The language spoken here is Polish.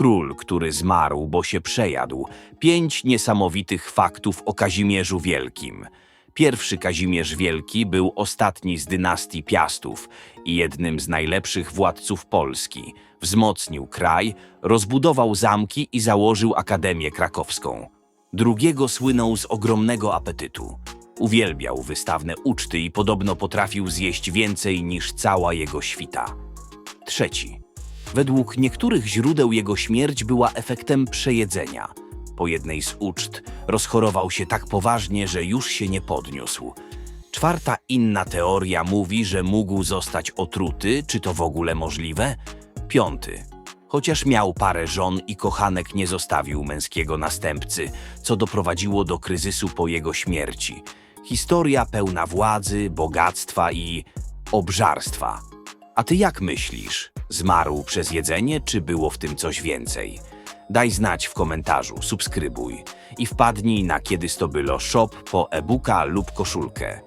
Król, który zmarł, bo się przejadł. Pięć niesamowitych faktów o Kazimierzu Wielkim. Pierwszy Kazimierz Wielki był ostatni z dynastii Piastów i jednym z najlepszych władców Polski. Wzmocnił kraj, rozbudował zamki i założył Akademię Krakowską. Drugiego słynął z ogromnego apetytu. Uwielbiał wystawne uczty i podobno potrafił zjeść więcej niż cała jego świta. Trzeci. Według niektórych źródeł jego śmierć była efektem przejedzenia. Po jednej z uczt rozchorował się tak poważnie, że już się nie podniósł. Czwarta inna teoria mówi, że mógł zostać otruty, czy to w ogóle możliwe? Piąty. Chociaż miał parę żon i kochanek nie zostawił męskiego następcy, co doprowadziło do kryzysu po jego śmierci. Historia pełna władzy, bogactwa i obżarstwa. A ty jak myślisz? Zmarł przez jedzenie, czy było w tym coś więcej? Daj znać w komentarzu, subskrybuj i wpadnij na Kiedyś to było shop po e-booka lub koszulkę.